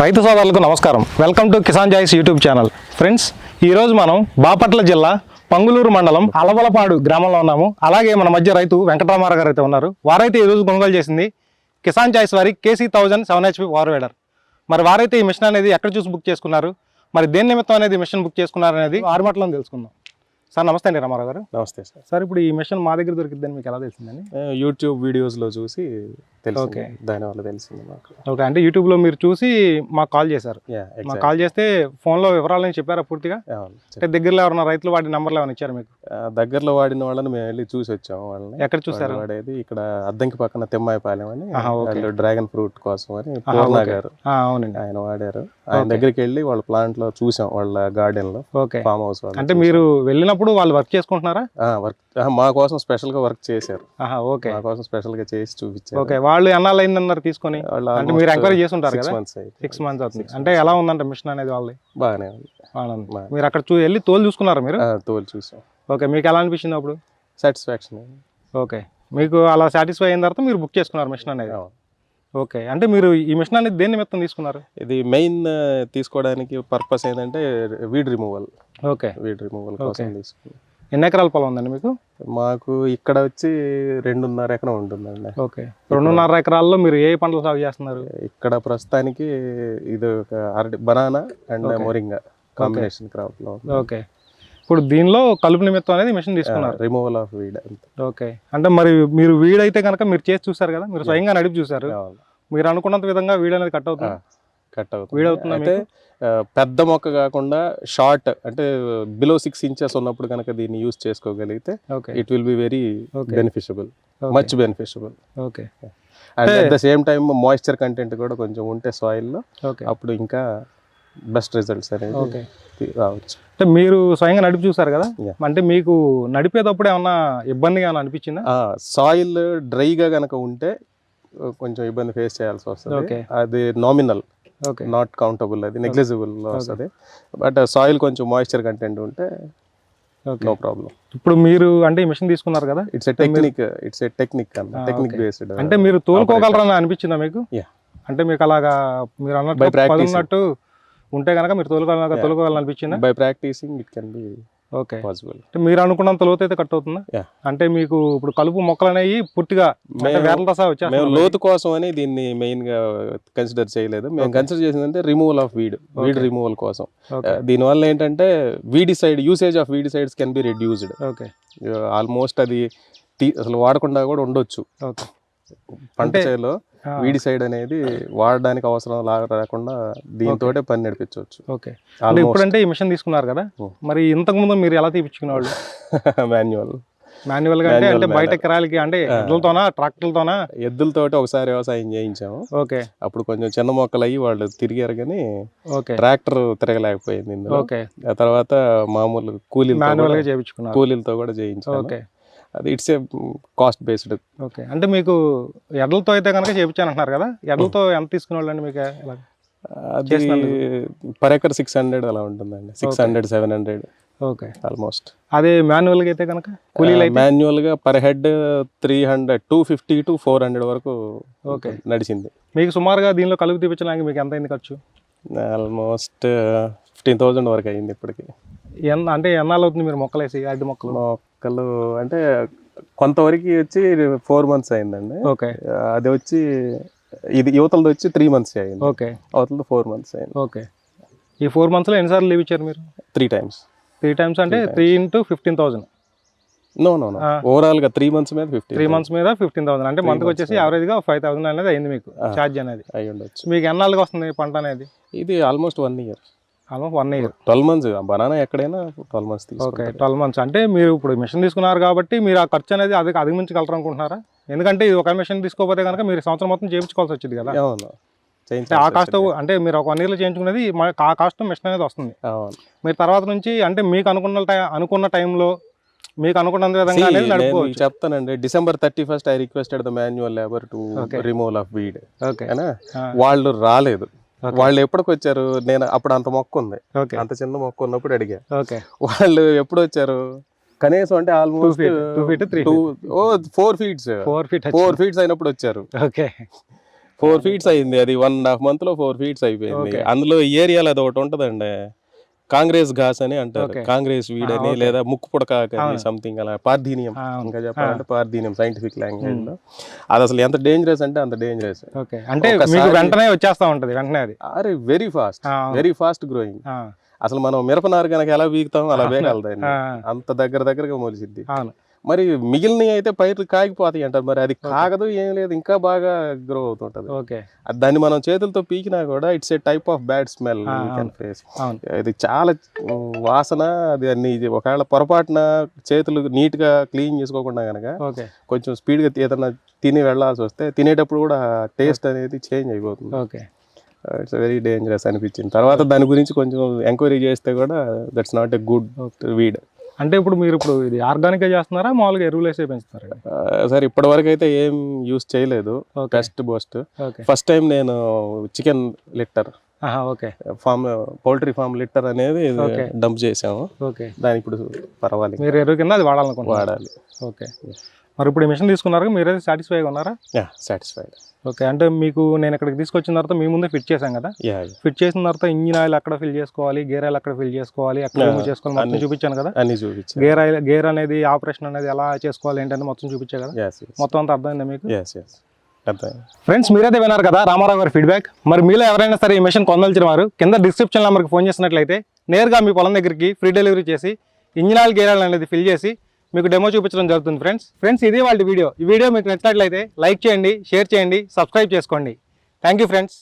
రైతు సోదరులకు నమస్కారం. Welcome to Kisan choice YouTube channel friends ఈరోజు మనం బాపట్ల జిల్లా పంగులూరు మండలం అలవలపాడు గ్రామంలో ఉన్నాము. అలాగే మన మధ్య రైతు వెంకటరామారావు గారు అయితే ఉన్నారు. వారైతే ఈరోజు కొనుగోలు చేసింది కిసాన్ చాయిస్ వారి KC thousand seven HP power weeder మరి వారైతే ఈ మిషన్ అనేది ఎక్కడ చూసి బుక్ చేసుకున్నారు? మరి దేని నిమిత్తం అనేది మిషన్ బుక్ చేసుకున్నారు అనేది ఆరుమట్లో తెలుసుకుందాం. సార్ నమస్తే అండి రామారావు గారు. నమస్తే సార్. సార్ ఇప్పుడు ఈ మిషన్ మా దగ్గర దొరికిద్దని మీకు ఎలా తెలిసిందండి? యూట్యూబ్ వీడియోస్లో చూసి Okay. దానివల్ల తెలిసింది మాకు. ఓకే అంటే యూట్యూబ్లో మీరు చూసి మాకు కాల్ చేశారు. మాకు కాల్ చేస్తే ఫోన్లో వివరాలని చెప్పారా పూర్తిగా? అంటే దగ్గరలో ఎవరైనా రైతులు వాడి నెంబర్లు ఏమైనా ఇచ్చారు మీకు? దగ్గరలో వాడిన వాళ్ళని మేము వెళ్ళి చూసి వచ్చాము వాళ్ళని. ఎక్కడ చూసారు? వాళ్ళు వాడేది ఇక్కడ అద్దంకి పక్కన తెమ్మాయిపాలెం అని. వాళ్ళు డ్రాగన్ ఫ్రూట్ కోసం అని పూర్ణ. గారు అవునండి. ఆయన వాడారు. ఆయన దగ్గరికి వెళ్ళి వాళ్ళ ప్లాంట్లో చూసాం వాళ్ళ గార్డెన్లో ఫామ్ హౌస్ వాళ్ళు అంటే మీరు వెళ్ళినప్పుడు వాళ్ళు వర్క్ చేసుకుంటున్నారా? వర్క్ మా కోసం స్పెషల్గా వర్క్ చేశారు. ఓకే. మా కోసం స్పెషల్గా చేసి చూపించారు. ఓకే వాళ్ళు ఎన్నాళ్ళు అయిందన్నారు తీసుకొని? వాళ్ళు అంటే మీరు ఎంక్వైరీ చేసి ఉంటారు సిక్స్ కదా సిక్స్ మంత్స్ అవుతుంది. అంటే ఎలా ఉందంటే మిషన్ అనేది వాళ్ళది? బాగానే ఉంది. మీరు అక్కడ చూ వెళ్ళి తోలు చూసుకున్నారా మీరు? తోలు చూసాం. ఓకే మీకు ఎలా అనిపించింది అప్పుడు? Satisfaction okay. మీకు అలా సాటిస్ఫై అయిన తర్వాత మీరు బుక్ చేసుకున్నారు మిషన్ అనేది? ఓకే. అంటే మీరు ఈ మిషన్ అనేది దేని నిమిత్తం తీసుకున్నారు? ఇది మెయిన్ తీసుకోవడానికి పర్పస్ ఏంటంటే weed removal okay. Weed removal కోసం తీసుకున్నాం. ఎన్ని ఎకరాల పొలం ఉందండి మీకు? మాకు ఇక్కడ వచ్చి రెండున్నర ఎకరం ఉంటుందండి. ఓకే. రెండున్నర ఎకరాల్లో మీరు ఏ పంటలు సాగు చేస్తున్నారు? ఇక్కడ ప్రస్తుతానికి ఇది ఒక అరటి బనానా అండ్ మొరింగా కాంబినేషన్ క్రాప్లో ఓకే. ఇప్పుడు దీనిలో కలుపు నిమిత్తం అనేది మిషన్ తీసుకున్నారు. Removal of weed okay. అంటే మరి మీరు వీడైతే కనుక మీరు చేసి చూసారు కదా మీరు స్వయంగా నడిపి చూసారు. మీరు అనుకున్నంత విధంగా వీడ్ అనేది కట్ అవుతుంది? కట్ అవుతుంది. వీడ్ అవుతుందా అయితే ఆ, పెద్ద మొక్క కాకుండా షార్ట్ అంటే బిలో సిక్స్ ఇంచెస్ ఉన్నప్పుడు కనుక దీన్ని యూస్ చేసుకోగలిగితే okay. It will be very Okay. Beneficiable much beneficiable okay. And at the same time moisture content కూడా కొంచెం ఉంటే సాయిల్లో ఓకే. అప్పుడు ఇంకా బెస్ట్ రిజల్ట్స్ అనేది ఓకే. రావచ్చు. అంటే మీరు స్వయంగా నడిపి చూసారు కదా. అంటే మీకు నడిపేటప్పుడు ఏమన్నా ఇబ్బందిగా అనిపించిందా? సాయిల్ డ్రైగా గనక ఉంటే కొంచెం ఇబ్బంది ఫేస్ చేయాల్సి వస్తుంది. అది నామినల్ ఓకే. నాట్ కౌంటబుల్ అది నెగ్లిజిబుల్ వస్తుంది. బట్ సాయిల్ కొంచెం మాయిశ్చర్ కంటెంట్ ఉంటే నో ప్రాబ్లం ఇప్పుడు మీరు అంటే ఈ మిషన్ తీసుకున్నారు కదా? It's a technique it's a technique అన్న టెక్నిక్. బేస్డ్ అంటే మీరు తోలుకోగలరని అనిపించిందా మీకు. అంటే మీకు అలాగా మీరు అన్నట్టు ఉంటే కనుక మీరు. తోలుకోగలని అనిపించిందా by practising it can be okay possible అంటే మీరు అనుకున్నంత లోతు అయితే కట్ అవుతుందా. అంటే మీకు ఇప్పుడు కలుపు మొక్కలు అనేవి పూర్తిగా అంటే మేము- లోతు కోసం అని దీన్ని మెయిన్గా కన్సిడర్ చేయలేదు. మేము కన్సిడర్ చేసిందంటే removal of weed weed removal కోసం. ఓకే దీనివల్ల ఏంటంటే weedicide usage of weedicides can be reduced okay almost అది అసలు వాడకుండా కూడా ఉండొచ్చు. పంట చేలో ఆ, వీడిసైడ్ అనేది వాడడానికి అవసరం రాకుండా దీంతోటే పని నడిపించవచ్చు ఓకే. అంటే ఇప్పుడంటే ఈ మిషన్ తీసుకున్నారు కదా. మరి ఇంతకు ముందు మీరు ఎలా తీపించుకునేవాళ్ళు మాన్యువల్ మాన్యువల్గా అంటే అంటే బయట. కిరాయిలకి అంటే ఎడ్లతోనా ట్రాక్టర్లతోనా? ఎద్దులతోటి ఒకసారి వ్యవసాయం చేయించాము. ఓకే. అప్పుడు కొంచెం చిన్న మొక్కలు అయ్యి వాళ్ళు తిరిగారు కానీ ఓకే. Tractor తిరగలేకపోయింది okay. ఆ తర్వాత మామూలు కూలీలతో మాన్యువల్గా చేయించుకున్నారు. కూలీలతో కూడా చేయించాము ఓకే. అది it's a cost based okay అంటే మీకు ఎడ్లతో అయితే కనుక చేయించాను అంటున్నారు కదా? ఎడ్లతో ఎంత తీసుకునేవాళ్ళండి మీకు ఎలా? అది. పర్ ఎకర్ సిక్స్ హండ్రెడ్ అలా ఉంటుందండి. Six hundred seven hundred okay almost అదే మాన్యువల్గా అయితే కనుక? కూలీలు అయితే? మాన్యువల్గా per head three hundred two fifty to four hundred వరకు ఓకే నడిచింది. మీకు సుమారుగా దీనిలో కలుపు తీపించడానికి మీకు ఎంత అయింది ఖర్చు? ఆల్మోస్ట్ ఫిఫ్టీన్ థౌజండ్ వరకు అయింది ఇప్పటికి. ఎన్ అంటే ఎన్నాళ్ళు అవుతుంది మీరు మొక్కలు వేసి ఐదు మొక్కలు మొక్కలు అంటే కొంతవరకు వచ్చి ఫోర్ మంత్స్ అయిందండి. ఓకే. అది వచ్చి ఇది యువతలది వచ్చి త్రీ మంత్స్ అయింది. ఓకే. అవతలది ఫోర్ మంత్స్ అయింది. ఓకే. ఈ ఫోర్ మంత్స్లో ఎన్నిసార్లు లీవ్ ఇచ్చారు మీరు? Three times. త్రీ టైమ్స్ అంటే three into fifteen thousand. No no no. ఓవరాల్గా త్రీ మంత్స్ మీద ఫిఫ్టీ త్రీ మంత్స్ మీద ఫిఫ్టీన్ థౌసండ్. అంటే మంత్కి వచ్చేసి యావరేజ్గా ఫైవ్ థౌసండ్ అనేది అయింది మీకు ఛార్జ్ అనేది. అయి ఉండొచ్చు మీకు ఎన్నాళ్ళుగా వస్తుంది పంట అనేది? ఇది almost one year. Almost one year. Twelve months banana ఎక్కడైనా twelve months okay twelve months. అంటే మీరు ఇప్పుడు మిషన్ తీసుకున్నారు కాబట్టి మీరు ఆ ఖర్చు అనేది అది అధిగమించగలరు అనుకుంటున్నారా? ఎందుకంటే ఇది ఒక మిషన్ తీసుకోకపోతే కనుక మీరు సంవత్సరం మొత్తం చేయించుకోవాల్సి వచ్చింది కదా. అవును. ఆ కాస్ట్. అంటే మీరు ఒక వన్ ఇయర్లో చేయించుకునేది ఆ కాస్ట్ మిషన్ అనేది వస్తుంది. మీరు తర్వాత నుంచి అంటే మీకు అనుకున్న టై అనుకున్న టైంలో మీకు అనుకున్నంత విధంగా నేను చెప్తానండి. December thirty first I requested the manual labour to. Removal of weed. Okay. వాళ్ళు రాలేదు. వాళ్ళు ఎప్పటికి వచ్చారు నేను అప్పుడు అంత మొక్క ఉంది అంత చిన్న మొక్క ఉన్నప్పుడు అడిగా. ఓకే. వాళ్ళు ఎప్పుడు వచ్చారు కనీసం అంటే almost feet, two feet, three two or four feets four feet four feets అయినప్పుడు వచ్చారు ఓకే. ఫోర్ ఫీట్స్ అయింది. అది వన్ అండ్ హాఫ్ మంత్లో ఫోర్ ఫీట్స్ అయిపోయింది. అందులో ఈ ఏరియాలో అది ఒకటి ఉంటదండి. కాంగ్రెస్ ఘాస్ అని అంటారు. కాంగ్రెస్ వీడ్ అని లేదా ముక్కు పుడక సంథింగ్ అలా పార్థీనియం. ఇంకా చెప్పాలంటే పార్థీనియం సైంటిఫిక్ లాంగ్వేజ్లో. అది అసలు ఎంత డేంజరస్ అంటే అంత డేంజరస్ అంటే వెంటనే వచ్చేస్తా ఉంటది వెంటనే అది. అరే very fast very fast growing అసలు మనం మిరపనారు కనుక ఎలా బీగుతాం అలా వేయగలదాన్ని ఆ, అంత దగ్గర దగ్గరగా మొలిసిద్ది. మరి మిగిలినవి అయితే పైర్లు కాగిపోతాయి అంటారు. మరి అది కాగదు ఏం లేదు ఇంకా బాగా గ్రో అవుతుంటది. ఓకే. అది దాన్ని మనం చేతులతో పీకినా కూడా it's a type of bad smell face. ఇది చాలా వాసన అది అన్ని ఒకవేళ పొరపాటున చేతులు నీట్గా క్లీన్ చేసుకోకుండా గనక ఓకే. కొంచెం స్పీడ్గా ఏదైనా తిని వెళ్ళాల్సి వస్తే తినేటప్పుడు కూడా టేస్ట్ అనేది చేంజ్ అయిపోతుంది. ఓకే. ఇట్స్ వెరీ డేంజరస్ అనిపించింది. తర్వాత దాని గురించి కొంచెం ఎంక్వైరీ చేస్తే కూడా that's not a good weed అంటే ఇప్పుడు మీరు ఇప్పుడు ఇది ఆర్గానిక్ చేస్తున్నారా? మామూలుగా ఎరువులు వేసే పెంచుతారా? సరే ఇప్పటి వరకు అయితే ఏం యూస్ చేయలేదు. ఓకే బెస్ట్ ఫస్ట్ టైం నేను chicken litter okay farm poultry farm litter అనేది. డంప్ చేసాము. ఓకే దాని ఇప్పుడు పర్వాలేదు. మీరు ఎరువు కింద అది వాడాలనుకుంటున్నారు. వాడాలి. ఓకే మరి ఇప్పుడు ఈ మిషన్ తీసుకున్నారు మీరైతే సాటిస్ఫైగా ఉన్నారా? యా సాటిస్ఫైడ్ ఓకే అంటే మీకు నేను ఇక్కడికి తీసుకొచ్చిన తర్వాత మీ ముందే ఫిట్ చేశాం కదా? ఫిట్ చేసిన తర్వాత ఇంజిన్ ఆయిల్ అక్కడ ఫిల్ చేసుకోవాలి గేర్ ఆయిల్ అక్కడ ఫిల్ చేసుకోవాలి అక్కడ చేసుకోవాలి మొత్తం చూపించాను కదా? అన్ని చూపించాను. గేర్ ఆయిల్ గేర్ అనేది ఆపరేషన్ అనేది ఎలా చేసుకోవాలి ఏంటంటే మొత్తం చూపించా కదా? మొత్తం అంతా అర్థమైందా మీకు? ఫ్రెండ్స్ మీరైతే విన్నారు కదా రామారావు గారి ఫీడ్బ్యాక్ మరి మీలో ఎవరైనా సరే ఈ మిషన్ పొందాల్సిన వారు కింద డిస్క్రిప్షన్ నెంబర్కి ఫోన్ చేసినట్లయితే నేరుగా మీ పొలం దగ్గరికి ఫ్రీ డెలివరీ చేసి ఇంజిన్ ఆయిల్ గేర్ ఆయిల్ అనేది ఫిల్ చేసి మీకు డెమో చూపించడం జరుగుతుంది ఫ్రెండ్స్ ఫ్రెండ్స్ ఇది వాళ్ళ వీడియో ఈ వీడియో మీకు నచ్చినట్లయితే లైక్ చేయండి షేర్ చేయండి సబ్స్క్రైబ్ చేసుకోండి. Thank you friends